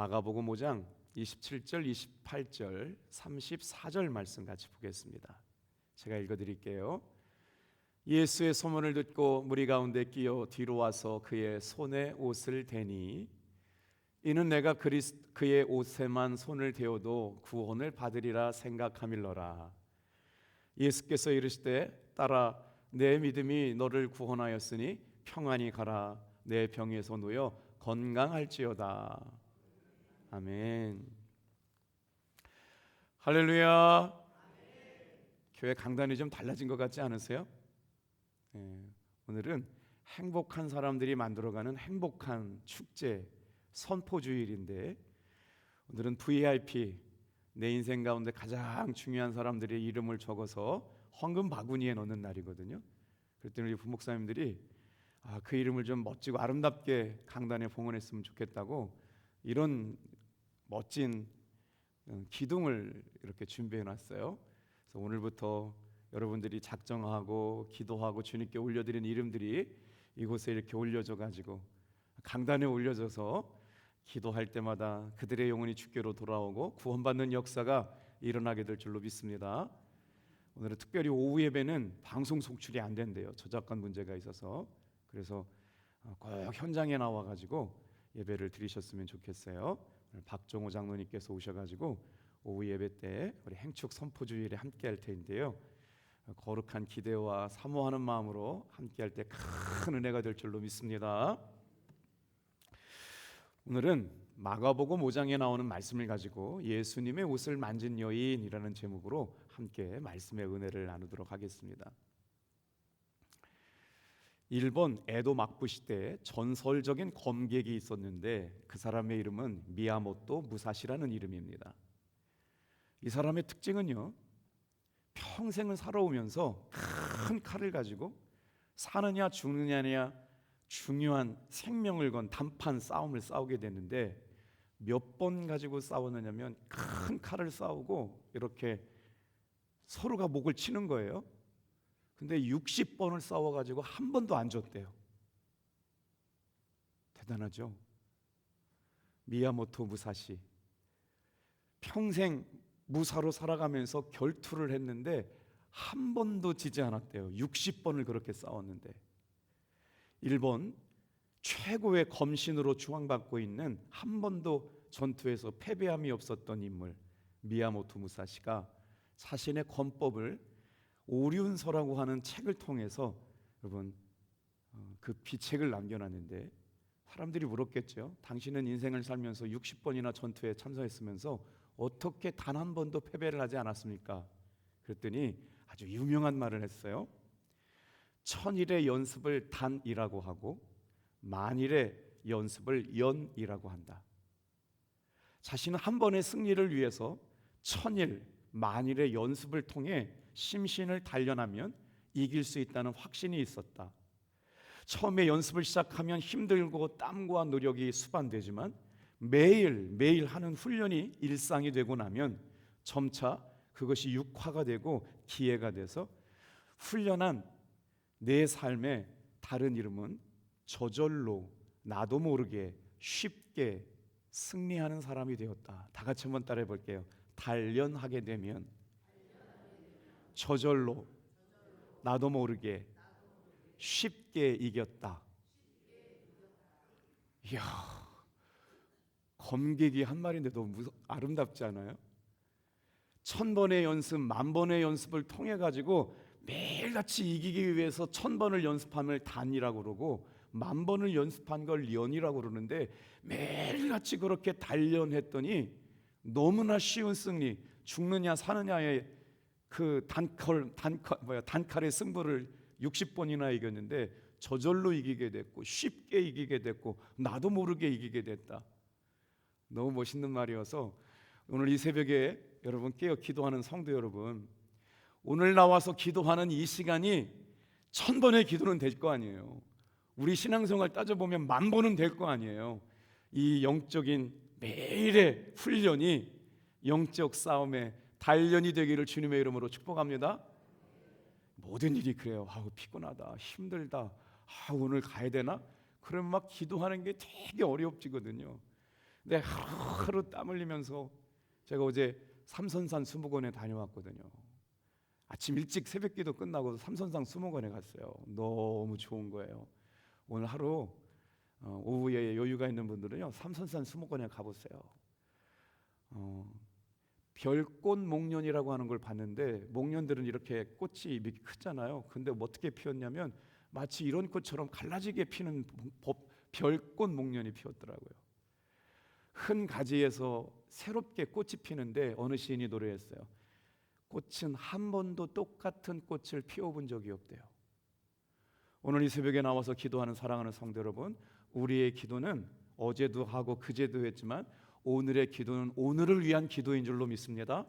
마가복음 5장 27절, 28절, 34절 말씀 같이 보겠습니다. 제가 읽어 드릴게요. 예수의 소문을 듣고 무리 가운데 끼어 뒤로 와서 그의 손에 옷을 대니 이는 내가 그리스, 그의 옷에만 손을 대어도 구원을 받으리라 생각함일러라. 예수께서 이르시되 따라 내 믿음이 너를 구원하였으니 평안히 가라 내 병에서 놓여 건강할지어다. 아멘. 할렐루야. 교회 강단이 좀 달라진 것 같지 않으세요? 예, 오늘은 행복한 사람들이 만들어가는 행복한 축제 선포주일인데 오늘은 VIP 내 인생 가운데 가장 중요한 사람들의 이름을 적어서 황금 바구니에 넣는 날이거든요. 그랬더니 우리 부목사님들이 아, 그 이름을 좀 멋지고 아름답게 강단에 봉헌했으면 좋겠다고 이런 멋진 어, 기둥을 이렇게 준비해 놨어요. 그래서 오늘부터 여러분들이 작정하고 기도하고 주님께 올려드린 이름들이 이곳에 이렇게 올려져 가지고 강단에 올려져서 기도할 때마다 그들의 영혼이 주께로 돌아오고 구원받는 역사가 일어나게 될 줄로 믿습니다. 오늘은 특별히 오후 예배는 방송 송출이 안 된대요. 저작권 문제가 있어서 그래서 어, 꼭 현장에 나와 가지고 예배를 드리셨으면 좋겠어요. 박종호 장로님께서 오셔가지고 오후 예배 때 우리 행축 선포주일에 함께 할 텐데요. 거룩한 기대와 사모하는 마음으로 함께 할 때 큰 은혜가 될 줄로 믿습니다. 오늘은 마가복음 5장에 나오는 말씀을 가지고 예수님의 옷을 만진 여인이라는 제목으로 함께 말씀의 은혜를 나누도록 하겠습니다. 일본 에도 막부 시대에 전설적인 검객이 있었는데 그 사람의 이름은 미야모토 무사시라는 이름입니다. 이 사람의 특징은요. 평생을 살아오면서 큰 칼을 가지고 사느냐 죽느냐냐 중요한 생명을 건 단판 싸움을 싸우게 되는데 몇 번 가지고 싸웠느냐면 큰 칼을 싸우고 이렇게 서로가 목을 치는 거예요. 근데 60번을 싸워 가지고 한 번도 안 졌대요. 대단하죠. 미야모토 무사시 평생 무사로 살아가면서 결투를 했는데 한 번도 지지 않았대요. 60번을 그렇게 싸웠는데 일본 최고의 검신으로 추앙받고 있는 한 번도 전투에서 패배함이 없었던 인물 미야모토 무사시가 자신의 권법을 오륜서라고 하는 책을 통해서 여러분 어, 그 비책을 남겨놨는데 사람들이 물었겠죠. 당신은 인생을 살면서 60번이나 전투에 참석했으면서 어떻게 단 한 번도 패배를 하지 않았습니까? 그랬더니 아주 유명한 말을 했어요. 천일의 연습을 단이라고 하고 만일의 연습을 연이라고 한다. 자신은 한 번의 승리를 위해서 천일, 만일의 연습을 통해 심신을 단련하면 이길 수 있다는 확신이 있었다. 처음에 연습을 시작하면 힘들고 땀과 노력이 수반되지만 매일 매일 하는 훈련이 일상이 되고 나면 점차 그것이 육화가 되고 기회가 돼서 훈련한 내 삶의 다른 이름은 저절로 나도 모르게 쉽게 승리하는 사람이 되었다. 다 같이 한번 따라해 볼게요. 단련하게 되면 저절로 나도 모르게 쉽게 이겼다. 이야, 검객이 한 마리인데 너무 무서, 아름답지 않아요? 천 번의 연습, 만 번의 연습을 통해 가지고 매일같이 이기기 위해서 천 번을 연습함을 단이라고 그러고 만 번을 연습한 걸 연이라고 그러는데 매일같이 그렇게 단련했더니 너무나 쉬운 승리, 죽느냐 사느냐의 그 단칼 단칼 뭐야 단칼의 승부를 60번이나 이겼는데 저절로 이기게 됐고 쉽게 이기게 됐고 나도 모르게 이기게 됐다. 너무 멋있는 말이어서 오늘 이 새벽에 여러분 깨어 기도하는 성도 여러분 오늘 나와서 기도하는 이 시간이 천 번의 기도는 될 거 아니에요. 우리 신앙생활 따져보면 만 번은 될 거 아니에요. 이 영적인 매일의 훈련이 영적 싸움의 단련이 되기를 주님의 이름으로 축복합니다. 모든 일이 그래요. 아우 피곤하다, 힘들다. 아 오늘 가야 되나? 그러면 막 기도하는 게 되게 어렵지거든요. 근데 하루하루 땀 흘리면서 제가 어제 삼선산 수목원에 다녀왔거든요. 아침 일찍 새벽기도 끝나고 삼선산 수목원에 갔어요. 너무 좋은 거예요. 오늘 하루 어, 오후에 여유가 있는 분들은요 삼선산 수목원에 가보세요. 어, 별꽃 목련이라고 하는 걸 봤는데 목련들은 이렇게 꽃이 크잖아요. 근데 뭐 어떻게 피었냐면 마치 이런 꽃처럼 갈라지게 피는 법- 별꽃 목련이 피었더라고요. 큰 가지에서 새롭게 꽃이 피는데 어느 시인이 노래했어요. 꽃은 한 번도 똑같은 꽃을 피워본 적이 없대요. 오늘 이 새벽에 나와서 기도하는 사랑하는 성도 여러분, 우리의 기도는 어제도 하고 그제도 했지만 오늘의 기도는 오늘을 위한 기도인 줄로 믿습니다.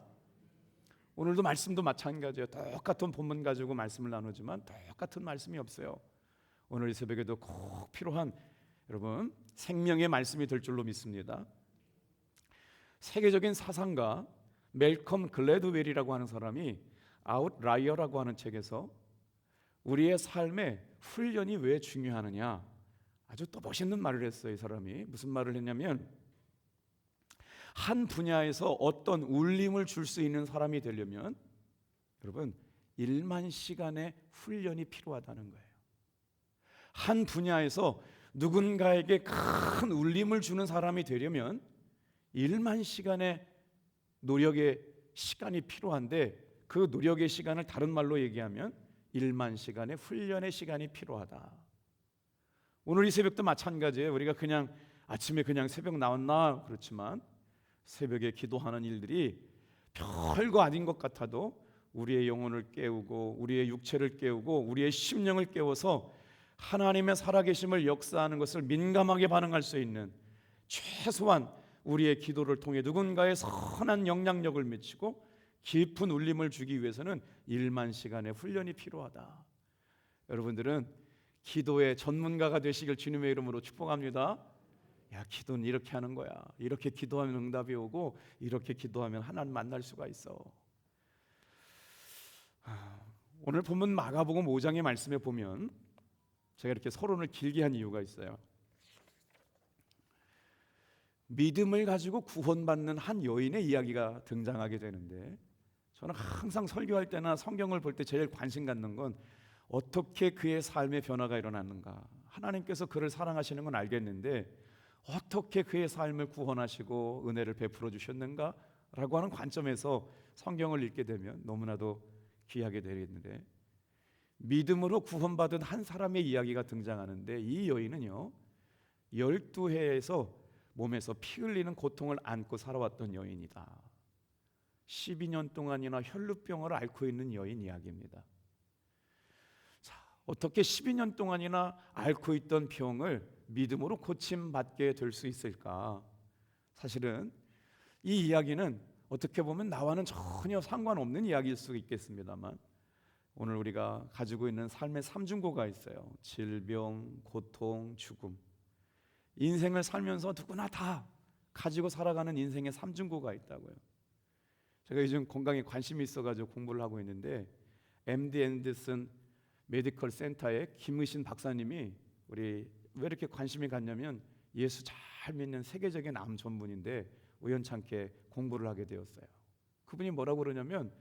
오늘도 말씀도 마찬가지예요. 똑같은 본문 가지고 말씀을 나누지만 똑같은 말씀이 없어요. 오늘 이 새벽에도 꼭 필요한 여러분 생명의 말씀이 될 줄로 믿습니다. 세계적인 사상가 멜컴 글래드웰이라고 하는 사람이 아웃라이어라고 하는 책에서 우리의 삶에 훈련이 왜 중요하느냐 아주 또 멋있는 말을 했어요. 이 사람이 무슨 말을 했냐면 한 분야에서 어떤 울림을 줄 수 있는 사람이 되려면 여러분 1만 시간의 훈련이 필요하다는 거예요. 한 분야에서 누군가에게 큰 울림을 주는 사람이 되려면 1만 시간의 노력의 시간이 필요한데 그 노력의 시간을 다른 말로 얘기하면 1만 시간의 훈련의 시간이 필요하다. 오늘 이 새벽도 마찬가지예요. 우리가 그냥 아침에 그냥 새벽 나왔나 그렇지만 새벽에 기도하는 일들이 별거 아닌 것 같아도 우리의 영혼을 깨우고 우리의 육체를 깨우고 우리의 심령을 깨워서 하나님의 살아계심을 역사하는 것을 민감하게 반응할 수 있는 최소한 우리의 기도를 통해 누군가의 선한 영향력을 미치고 깊은 울림을 주기 위해서는 1만 시간의 훈련이 필요하다. 여러분들은 기도의 전문가가 되시길 주님의 이름으로 축복합니다. 야, 기도는 이렇게 하는 거야. 이렇게 기도하면 응답이 오고 이렇게 기도하면 하나님 만날 수가 있어. 아, 오늘 본문 마가복음 5장의 말씀에 보면 제가 이렇게 서론을 길게 한 이유가 있어요. 믿음을 가지고 구원받는 한 여인의 이야기가 등장하게 되는데 저는 항상 설교할 때나 성경을 볼 때 제일 관심 갖는 건 어떻게 그의 삶의 변화가 일어났는가. 하나님께서 그를 사랑하시는 건 알겠는데 어떻게 그의 삶을 구원하시고 은혜를 베풀어 주셨는가 라고 하는 관점에서 성경을 읽게 되면 너무나도 귀하게 되겠는데 믿음으로 구원받은 한 사람의 이야기가 등장하는데 이 여인은요 열두 해에서 몸에서 피 흘리는 고통을 안고 살아왔던 여인이다. 12년 동안이나 혈루병을 앓고 있는 여인 이야기입니다. 자, 어떻게 12년 동안이나 앓고 있던 병을 믿음으로 고침 받게 될 수 있을까? 사실은 이 이야기는 어떻게 보면 나와는 전혀 상관없는 이야기일 수 있겠습니다만 오늘 우리가 가지고 있는 삶의 삼중고가 있어요. 질병, 고통, 죽음. 인생을 살면서 누구나 다 가지고 살아가는 인생의 삼중고가 있다고요. 제가 요즘 건강에 관심이 있어가지고 공부를 하고 있는데 MD 앤더슨 메디컬 센터의 김의신 박사님이 우리 왜 이렇게 관심이 갔냐면 예수 잘 믿는 세계적인 암 전문인데 우연찮게 공부를 하게 되었어요. 그분이 뭐라고 그러냐면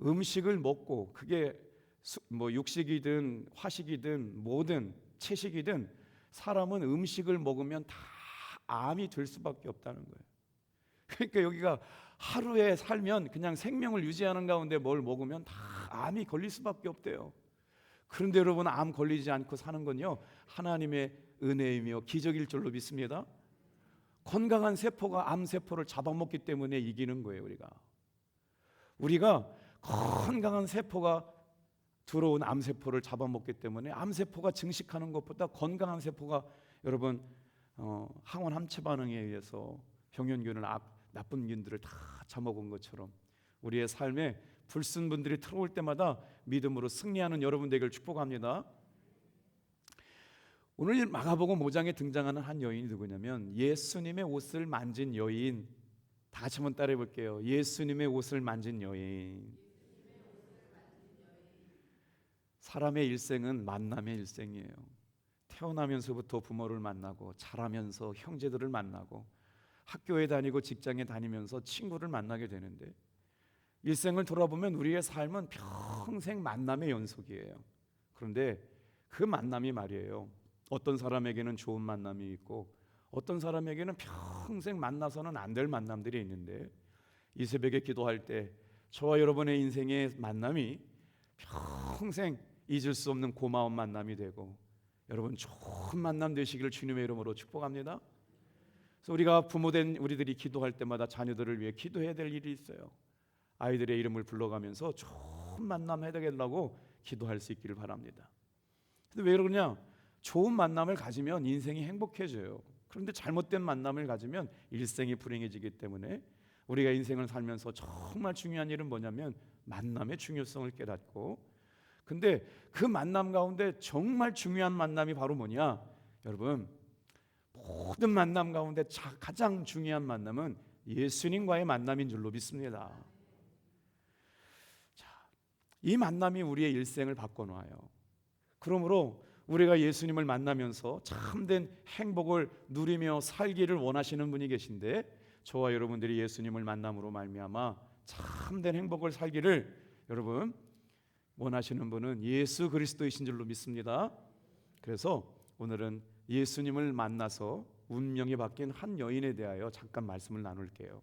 음식을 먹고 그게 수- 뭐 육식이든 화식이든 뭐든 채식이든 사람은 음식을 먹으면 다 암이 될 수밖에 없다는 거예요. 그러니까 여기가 하루에 살면 그냥 생명을 유지하는 가운데 뭘 먹으면 다 암이 걸릴 수밖에 없대요. 그런데 여러분 암 걸리지 않고 사는 건요 하나님의 은혜이며 기적일 줄로 믿습니다. 건강한 세포가 암 세포를 잡아먹기 때문에 이기는 거예요 우리가. 우리가 건강한 세포가 들어온 암 세포를 잡아먹기 때문에 암 세포가 증식하는 것보다 건강한 세포가 여러분 어, 항원 함체 반응에 의해서 병연균을 악, 나쁜 균들을 다 잡아먹은 것처럼 우리의 삶에 불순 분들이 들어올 때마다 믿음으로 승리하는 여러분 되기를 축복합니다. 오늘 마가복음 5장에 등장하는 한 여인이 누구냐면 예수님의 옷을 만진 여인. 다 같이 한번 따라해 볼게요. 예수님의 옷을 만진 여인. 사람의 일생은 만남의 일생이에요. 태어나면서부터 부모를 만나고 자라면서 형제들을 만나고 학교에 다니고 직장에 다니면서 친구를 만나게 되는데 일생을 돌아보면 우리의 삶은 평생 만남의 연속이에요. 그런데 그 만남이 말이에요. 어떤 사람에게는 좋은 만남이 있고 어떤 사람에게는 평생 만나서는 안 될 만남들이 있는데 이 새벽에 기도할 때 저와 여러분의 인생의 만남이 평생 잊을 수 없는 고마운 만남이 되고 여러분 좋은 만남 되시기를 주님의 이름으로 축복합니다. 그래서 우리가 부모된 우리들이 기도할 때마다 자녀들을 위해 기도해야 될 일이 있어요. 아이들의 이름을 불러가면서 좋은 만남 해달라고 기도할 수 있기를 바랍니다. 근데 왜 그러냐? 좋은 만남을 가지면 인생이 행복해져요. 그런데 잘못된 만남을 가지면 일생이 불행해지기 때문에 우리가 인생을 살면서 정말 중요한 일은 뭐냐면 만남의 중요성을 깨닫고 근데 그 만남 가운데 정말 중요한 만남이 바로 뭐냐? 여러분 모든 만남 가운데 자- 가장 중요한 만남은 예수님과의 만남인 줄로 믿습니다. 자, 이 만남이 우리의 일생을 바꿔놔요. 그러므로 우리가 예수님을 만나면서 참된 행복을 누리며 살기를 원하시는 분이 계신데 저와 여러분들이 예수님을 만남으로 말미암아 참된 행복을 살기를 여러분 원하시는 분은 예수 그리스도이신 줄로 믿습니다. 그래서 오늘은 예수님을 만나서 운명이 바뀐 한 여인에 대하여 잠깐 말씀을 나눌게요.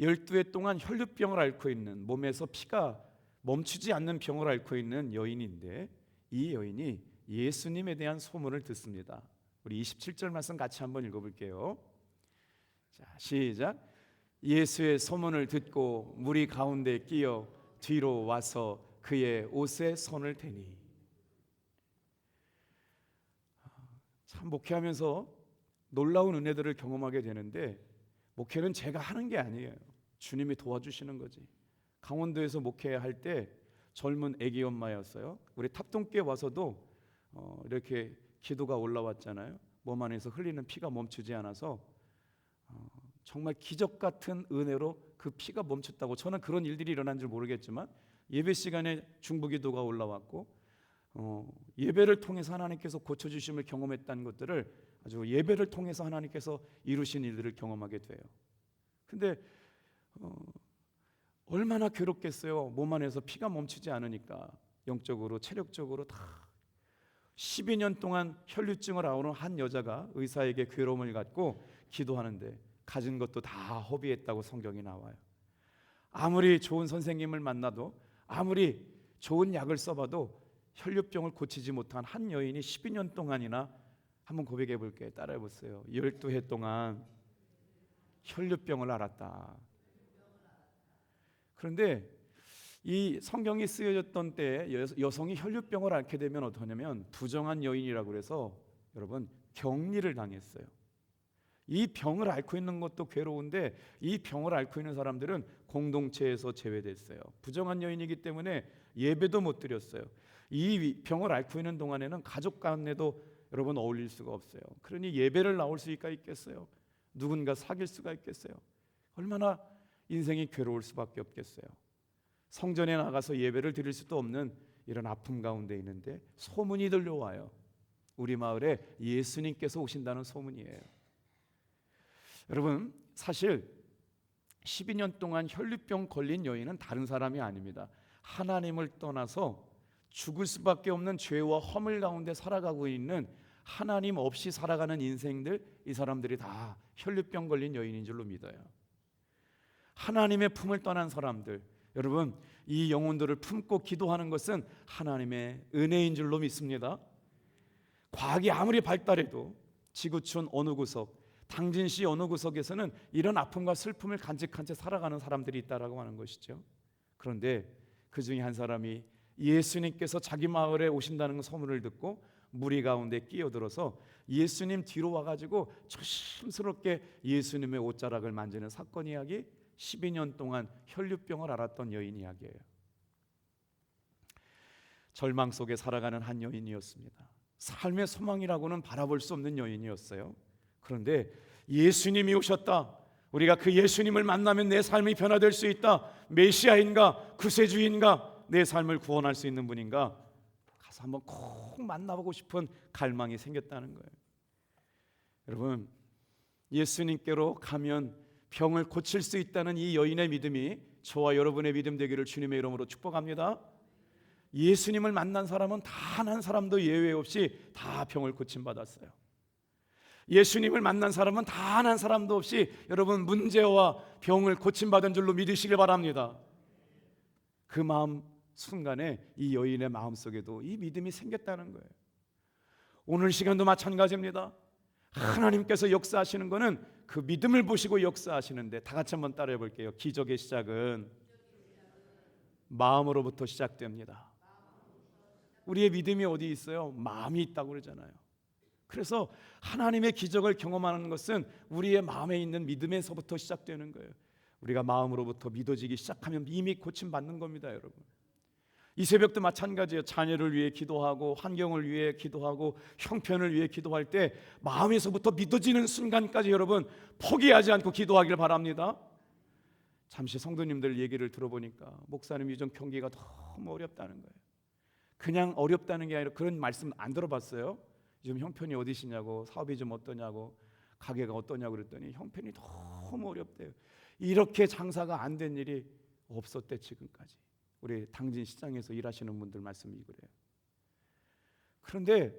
열두 해 동안 혈류병을 앓고 있는 몸에서 피가 멈추지 않는 병을 앓고 있는 여인인데 이 여인이 예수님에 대한 소문을 듣습니다. 우리 27절 말씀 같이 한번 읽어 볼게요. 자, 시작. 예수의 소문을 듣고 무리 가운데 끼어 뒤로 와서 그의 옷에 손을 대니. 참 목회하면서 놀라운 은혜들을 경험하게 되는데 목회는 제가 하는 게 아니에요. 주님이 도와주시는 거지. 강원도에서 목회할 때 젊은 아기 엄마였어요. 우리 탑동교에 와서도 어, 이렇게 기도가 올라왔잖아요. 몸 안에서 흘리는 피가 멈추지 않아서 어, 정말 기적 같은 은혜로 그 피가 멈췄다고 저는 그런 일들이 일어난 줄 모르겠지만 예배 시간에 중부기도가 올라왔고 어, 예배를 통해서 하나님께서 고쳐주심을 경험했다는 것들을 아주 예배를 통해서 하나님께서 이루신 일들을 경험하게 돼요. 근데 어, 얼마나 괴롭겠어요. 몸 안에서 피가 멈추지 않으니까 영적으로 체력적으로 다 12년 동안 혈류증을 앓는 한 여자가 의사에게 괴로움을 갖고 기도하는데 가진 것도 다 허비했다고 성경이 나와요. 아무리 좋은 선생님을 만나도 아무리 좋은 약을 써봐도 혈류병을 고치지 못한 한 여인이 12년 동안이나 한번 고백해 볼게요. 따라해 보세요. 12해 동안 혈류병을 앓았다. 그런데 이 성경이 쓰여졌던 때에 여- 여성이 혈류병을 앓게 되면 어떠냐면 부정한 여인이라고 그래서 여러분 격리를 당했어요. 이 병을 앓고 있는 것도 괴로운데 이 병을 앓고 있는 사람들은 공동체에서 제외됐어요. 부정한 여인이기 때문에 예배도 못 드렸어요. 이 병을 앓고 있는 동안에는 가족 간에도 여러분 어울릴 수가 없어요. 그러니 예배를 나올 수가 있겠어요. 누군가 사귈 수가 있겠어요. 얼마나 인생이 괴로울 수밖에 없겠어요. 성전에 나가서 예배를 드릴 수도 없는 이런 아픔 가운데 있는데 소문이 들려와요. 우리 마을에 예수님께서 오신다는 소문이에요. 여러분 사실 12년 동안 혈류병 걸린 여인은 다른 사람이 아닙니다. 하나님을 떠나서 죽을 수밖에 없는 죄와 허물 가운데 살아가고 있는 하나님 없이 살아가는 인생들 이 사람들이 다 혈류병 걸린 여인인 줄로 믿어요. 하나님의 품을 떠난 사람들 여러분 이 영혼들을 품고 기도하는 것은 하나님의 은혜인 줄로 믿습니다. 과학이 아무리 발달해도 지구촌 어느 구석 당진시 어느 구석에서는 이런 아픔과 슬픔을 간직한 채 살아가는 사람들이 있다라고 하는 것이죠. 그런데 그 중에 한 사람이 예수님께서 자기 마을에 오신다는 소문을 듣고 무리 가운데 끼어들어서 예수님 뒤로 와가지고 조심스럽게 예수님의 옷자락을 만지는 사건 이야기 12년 동안 혈류병을 앓았던 여인 이야기예요. 절망 속에 살아가는 한 여인이었습니다. 삶의 소망이라고는 바라볼 수 없는 여인이었어요. 그런데 예수님이 오셨다. 우리가 그 예수님을 만나면 내 삶이 변화될 수 있다. 메시아인가 구세주인가 내 삶을 구원할 수 있는 분인가 가서 한번 꼭 만나보고 싶은 갈망이 생겼다는 거예요. 여러분 예수님께로 가면 병을 고칠 수 있다는 이 여인의 믿음이 저와 여러분의 믿음 되기를 주님의 이름으로 축복합니다. 예수님을 만난 사람은 단 한 사람도 예외 없이 다 병을 고침 받았어요. 예수님을 만난 사람은 단 한 사람도 없이 여러분 문제와 병을 고침 받은 줄로 믿으시길 바랍니다. 그 마음 순간에 이 여인의 마음 속에도 이 믿음이 생겼다는 거예요. 오늘 시간도 마찬가지입니다. 하나님께서 역사하시는 것은 그 믿음을 보시고 역사하시는데 다 같이 한번 따라해 볼게요. 기적의 시작은 마음으로부터 시작됩니다. 우리의 믿음이 어디 있어요? 마음이 있다고 그러잖아요. 그래서 하나님의 기적을 경험하는 것은 우리의 마음에 있는 믿음에서부터 시작되는 거예요. 우리가 마음으로부터 믿어지기 시작하면 이미 고침 받는 겁니다, 여러분. 이 새벽도 마찬가지예요. 자녀를 위해 기도하고 환경을 위해 기도하고 형편을 위해 기도할 때 마음에서부터 믿어지는 순간까지 여러분 포기하지 않고 기도하길 바랍니다. 잠시 성도님들 얘기를 들어보니까 목사님 요즘 경기가 너무 어렵다는 거예요. 그냥 어렵다는 게 아니라 그런 말씀 안 들어봤어요. 요즘 형편이 어디시냐고 사업이 좀 어떠냐고 가게가 어떠냐고 그랬더니 형편이 너무 어렵대요. 이렇게 장사가 안 된 일이 없었대 지금까지. 우리 당진 시장에서 일하시는 분들 말씀이 그래요. 그런데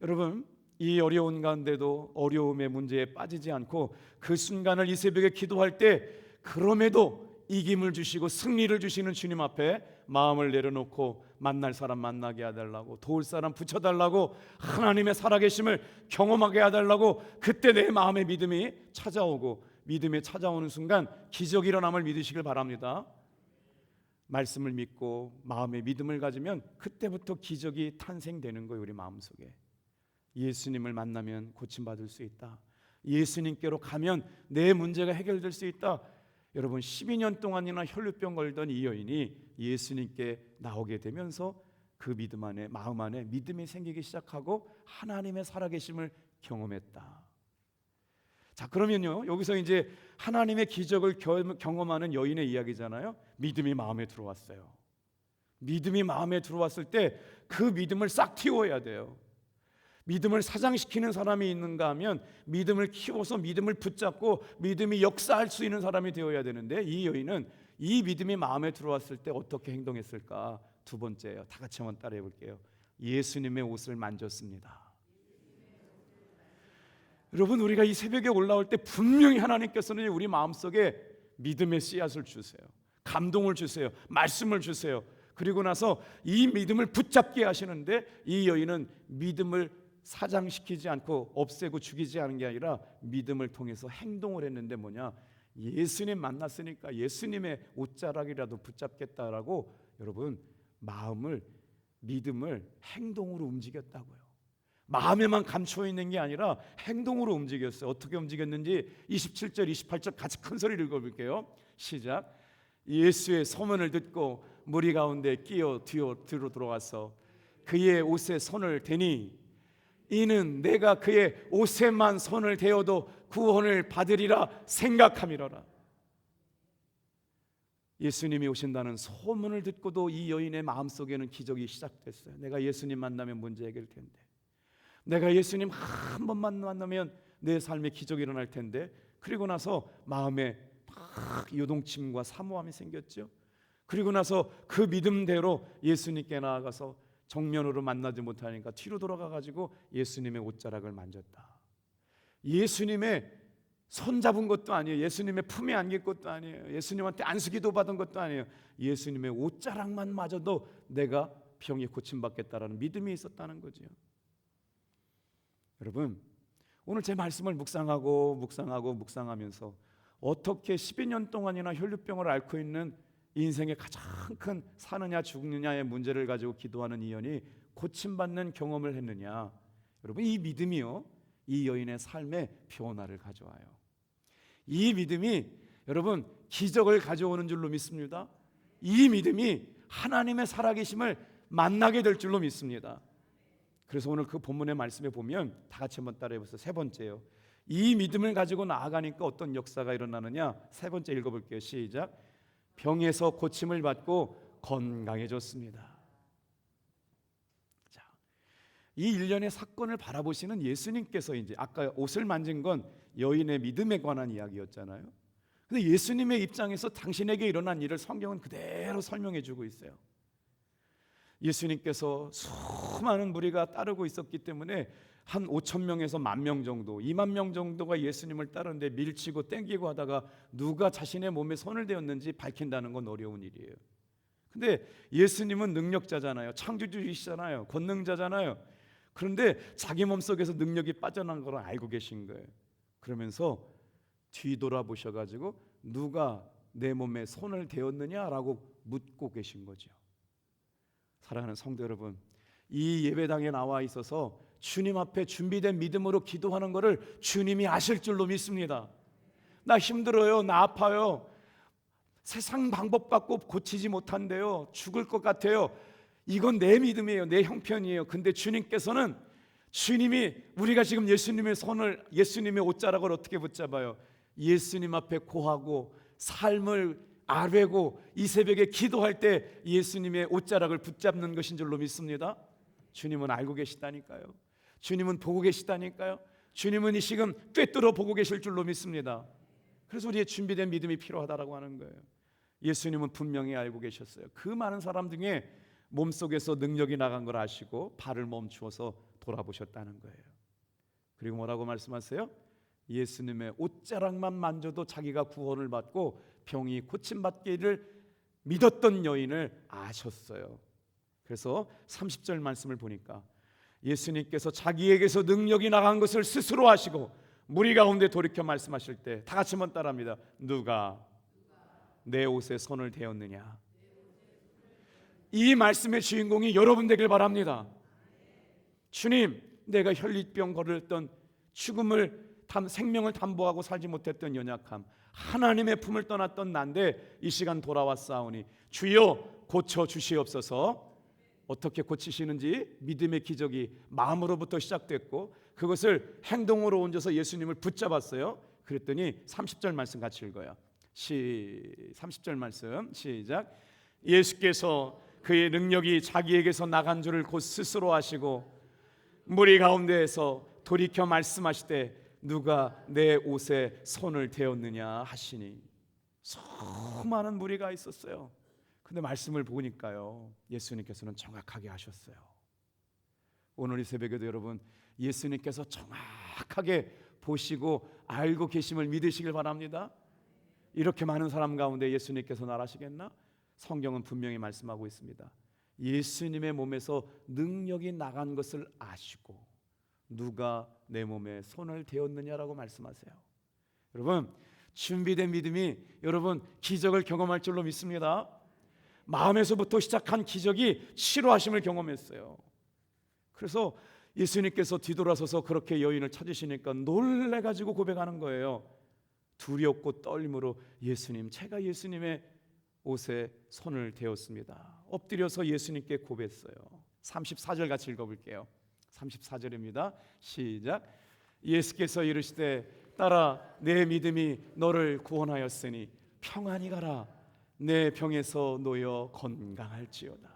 여러분 이 어려운 가운데도 어려움의 문제에 빠지지 않고 그 순간을 이 새벽에 기도할 때 그럼에도 이김을 주시고 승리를 주시는 주님 앞에 마음을 내려놓고 만날 사람 만나게 해달라고 도울 사람 붙여달라고 하나님의 살아계심을 경험하게 해달라고 그때 내 마음의 믿음이 찾아오고 믿음이 찾아오는 순간 기적이 일어남을 믿으시길 바랍니다. 말씀을 믿고 마음의 믿음을 가지면 그때부터 기적이 탄생되는 거예요 우리 마음속에. 예수님을 만나면 고침받을 수 있다. 예수님께로 가면 내 문제가 해결될 수 있다. 여러분 12년 동안이나 혈류병 걸던 이 여인이 예수님께 나오게 되면서 그 믿음 안에 마음 안에 믿음이 생기기 시작하고 하나님의 살아계심을 경험했다 자 그러면요 여기서 이제 하나님의 기적을 경험하는 여인의 이야기잖아요. 믿음이 마음에 들어왔어요. 믿음이 마음에 들어왔을 때 그 믿음을 싹 틔워야 돼요. 믿음을 사장시키는 사람이 있는가 하면 믿음을 키워서 믿음을 붙잡고 믿음이 역사할 수 있는 사람이 되어야 되는데 이 여인은 이 믿음이 마음에 들어왔을 때 어떻게 행동했을까? 두 번째요. 다 같이 한번 따라해 볼게요. 예수님의 옷을 만졌습니다. 여러분 우리가 이 새벽에 올라올 때 분명히 하나님께서는 우리 마음속에 믿음의 씨앗을 주세요. 감동을 주세요. 말씀을 주세요. 그리고 나서 이 믿음을 붙잡게 하시는데 이 여인은 믿음을 사장시키지 않고 없애고 죽이지 않은 게 아니라 믿음을 통해서 행동을 했는데 뭐냐? 예수님 만났으니까 예수님의 옷자락이라도 붙잡겠다라고 여러분 마음을 믿음을 행동으로 움직였다고요. 마음에만 감춰 있는 게 아니라 행동으로 움직였어요. 어떻게 움직였는지 27절, 28절 같이 큰 소리를 읽어볼게요. 시작. 예수의 소문을 듣고 무리 가운데 끼어 뒤로 뒤로 들어와서 그의 옷에 손을 대니 이는 내가 그의 옷에만 손을 대어도 구원을 받으리라 생각함이로라. 예수님이 오신다는 소문을 듣고도 이 여인의 마음속에는 기적이 시작됐어요. 내가 예수님 만나면 문제 해결 텐데. 내가 예수님 한 번만 만나면 내 삶에 기적이 일어날 텐데 그리고 나서 마음에 막 요동침과 사모함이 생겼죠. 그리고 나서 그 믿음대로 예수님께 나아가서 정면으로 만나지 못하니까 뒤로 돌아가 가지고 예수님의 옷자락을 만졌다. 예수님의 손 잡은 것도 아니에요. 예수님의 품에 안길 것도 아니에요. 예수님한테 안수기도 받은 것도 아니에요. 예수님의 옷자락만 맞아도 내가 병이 고침받겠다라는 믿음이 있었다는 거죠. 여러분 오늘 제 말씀을 묵상하고 묵상하고 묵상하면서 어떻게 12년 동안이나 혈류병을 앓고 있는 인생의 가장 큰 사느냐 죽느냐의 문제를 가지고 기도하는 이연이 고침받는 경험을 했느냐. 여러분 이 믿음이요. 이 여인의 삶에 변화를 가져와요. 이 믿음이 여러분 기적을 가져오는 줄로 믿습니다. 이 믿음이 하나님의 살아계심을 만나게 될 줄로 믿습니다 그래서 오늘 그 본문의 말씀에 보면 다 같이 한번 따라해 보세요. 세 번째요. 이 믿음을 가지고 나아가니까 어떤 역사가 일어나느냐? 세 번째 읽어 볼게요. 시작. 병에서 고침을 받고 건강해졌습니다. 자. 이 일련의 사건을 바라보시는 예수님께서 이제 아까 옷을 만진 건 여인의 믿음에 관한 이야기였잖아요. 근데 예수님의 입장에서 당신에게 일어난 일을 성경은 그대로 설명해 주고 있어요. 예수님께서 수많은 무리가 따르고 있었기 때문에 한 5천 명에서 만 명 정도, 2만 명 정도가 예수님을 따르는데 밀치고 땡기고 하다가 누가 자신의 몸에 손을 대었는지 밝힌다는 건 어려운 일이에요. 근데 예수님은 능력자잖아요. 창조주이시잖아요. 권능자잖아요. 그런데 자기 몸속에서 능력이 빠져난 걸 알고 계신 거예요. 그러면서 뒤돌아보셔 가지고 누가 내 몸에 손을 대었느냐라고 묻고 계신 거죠. 사랑하는 성도 여러분, 이 예배당에 나와 있어서 주님 앞에 준비된 믿음으로 기도하는 것을 주님이 아실 줄로 믿습니다. 나 힘들어요. 나 아파요. 세상 방법 갖고 고치지 못한대요. 죽을 것 같아요. 이건 내 믿음이에요. 내 형편이에요. 근데 주님께서는 주님이 우리가 지금 예수님의 손을 예수님의 옷자락을 어떻게 붙잡아요? 예수님 앞에 고하고 삶을 아뢰고 이 새벽에 기도할 때 예수님의 옷자락을 붙잡는 것인 줄로 믿습니다. 주님은 알고 계시다니까요. 주님은 보고 계시다니까요. 주님은 이 지금 꿰뚫어 보고 계실 줄로 믿습니다. 그래서 우리의 준비된 믿음이 필요하다라고 하는 거예요. 예수님은 분명히 알고 계셨어요. 그 많은 사람 중에 몸속에서 능력이 나간 걸 아시고 발을 멈추어서 돌아보셨다는 거예요. 그리고 뭐라고 말씀하세요? 예수님의 옷자락만 만져도 자기가 구원을 받고 병이 고침받기를 믿었던 여인을 아셨어요. 그래서 30절 말씀을 보니까 예수님께서 자기에게서 능력이 나간 것을 스스로 하시고 무리 가운데 돌이켜 말씀하실 때 다 같이 한번 따라합니다. 누가 내 옷에 손을 대었느냐? 이 말씀의 주인공이 여러분 되길 바랍니다. 주님, 내가 혈리병 걸렸던 죽음을 담, 생명을 담보하고 살지 못했던 연약함, 하나님의 품을 떠났던 난데 이 시간 돌아왔사오니 주여 고쳐 주시옵소서. 어떻게 고치시는지 믿음의 기적이 마음으로부터 시작됐고 그것을 행동으로 옮겨서 예수님을 붙잡았어요. 그랬더니 30절 말씀 같이 읽어요. 시 30절 말씀 시작. 예수께서 그의 능력이 자기에게서 나간 줄을 곧 스스로 하시고 무리 가운데에서 돌이켜 말씀하시되 누가 내 옷에 손을 대었느냐 하시니 수많은 무리가 있었어요. 근데 말씀을 보니까요. 예수님께서는 정확하게 하셨어요. 오늘 이 새벽에도 여러분 예수님께서 정확하게 보시고 알고 계심을 믿으시길 바랍니다. 이렇게 많은 사람 가운데 예수님께서 나라시겠나? 성경은 분명히 말씀하고 있습니다. 예수님의 몸에서 능력이 나간 것을 아시고 누가 내 몸에 손을 대었느냐라고 말씀하세요. 여러분 준비된 믿음이 여러분 기적을 경험할 줄로 믿습니다. 마음에서부터 시작한 기적이 치료하심을 경험했어요. 그래서 예수님께서 뒤돌아서서 그렇게 여인을 찾으시니까 놀래 가지고 고백하는 거예요. 두렵고 떨림으로 예수님, 제가 예수님의 옷에 손을 대었습니다. 엎드려서 예수님께 고백했어요. 34절 같이 읽어 볼게요. 34절입니다. 시작. 예수께서 이르시되 따라 내 믿음이 너를 구원하였으니 평안히 가라. 내 병에서 놓여 건강할지어다.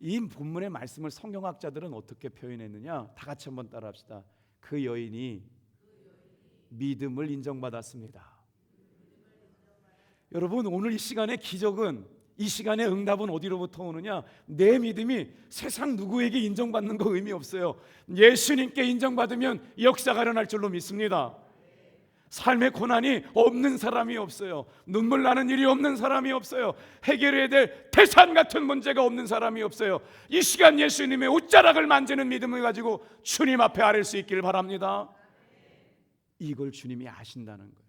이 본문의 말씀을 성경학자들은 어떻게 표현했느냐? 다 같이 한번 따라합시다. 그 여인이 믿음을 인정받았습니다. 여러분 오늘 이 시간의 기적은 이 시간의 응답은 어디로부터 오느냐? 내 믿음이 세상 누구에게 인정받는 거 의미 없어요. 예수님께 인정받으면 역사가 일어날 줄로 믿습니다. 삶의 고난이 없는 사람이 없어요. 눈물 나는 일이 없는 사람이 없어요. 해결해야 될 태산 같은 문제가 없는 사람이 없어요. 이 시간 예수님의 옷자락을 만지는 믿음을 가지고 주님 앞에 아릴 수 있기를 바랍니다. 이걸 주님이 아신다는 거예요.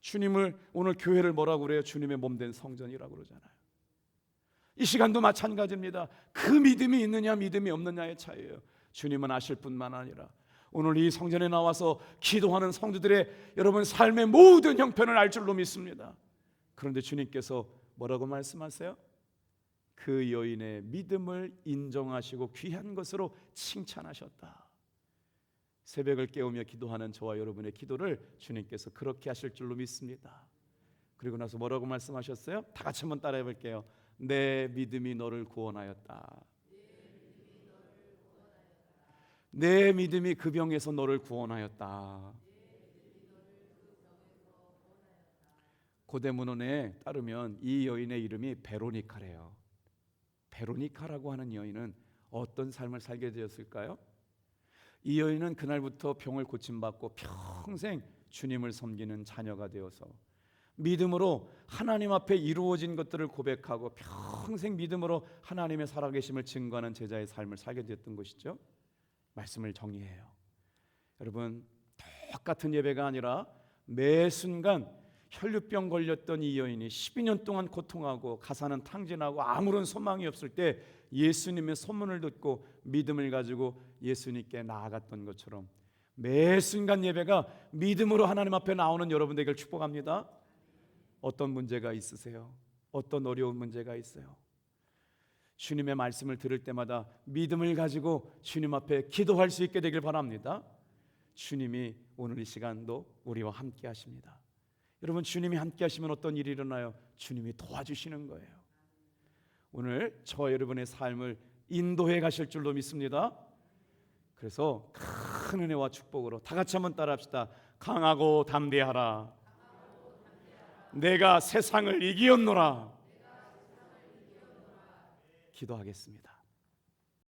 주님을 오늘 교회를 뭐라고 그래요? 주님의 몸 된 성전이라고 그러잖아요. 이 시간도 마찬가지입니다. 그 믿음이 있느냐 믿음이 없느냐의 차이예요. 주님은 아실 뿐만 아니라 오늘 이 성전에 나와서 기도하는 성도들의 여러분 삶의 모든 형편을 알 줄로 믿습니다. 그런데 주님께서 뭐라고 말씀하세요? 그 여인의 믿음을 인정하시고 귀한 것으로 칭찬하셨다. 새벽을 깨우며 기도하는 저와 여러분의 기도를 주님께서 그렇게 하실 줄로 믿습니다. 그리고 나서 뭐라고 말씀하셨어요? 다 같이 한번 따라해 볼게요. 내 믿음이 너를 구원하였다. 내 믿음이 그 병에서 너를 구원하였다. 고대 문헌에 따르면 이 여인의 이름이 베로니카래요. 베로니카라고 하는 여인은 어떤 삶을 살게 되었을까요? 이 여인은 그날부터 병을 고침받고 평생 주님을 섬기는 자녀가 되어서 믿음으로 하나님 앞에 이루어진 것들을 고백하고 평생 믿음으로 하나님의 살아계심을 증거하는 제자의 삶을 살게 되었던 것이죠. 말씀을 정리해요. 여러분 똑같은 예배가 아니라 매 순간 혈류병 걸렸던 이 여인이 12년 동안 고통하고 가사는 탕진하고 아무런 소망이 없을 때 예수님의 소문을 듣고 믿음을 가지고 예수님께 나아갔던 것처럼 매 순간 예배가 믿음으로 하나님 앞에 나오는 여러분들에게 축복합니다. 어떤 문제가 있으세요? 어떤 어려운 문제가 있어요? 주님의 말씀을 들을 때마다 믿음을 가지고 주님 앞에 기도할 수 있게 되길 바랍니다. 주님이 오늘 이 시간도 우리와 함께 하십니다. 여러분 주님이 함께 하시면 어떤 일이 일어나요? 주님이 도와주시는 거예요. 오늘 저 여러분의 삶을 인도해 가실 줄로 믿습니다. 그래서 큰 은혜와 축복으로 다 같이 한번 따라합시다. 강하고 담대하라. 내가 세상을 이기었노라. 기도하겠습니다.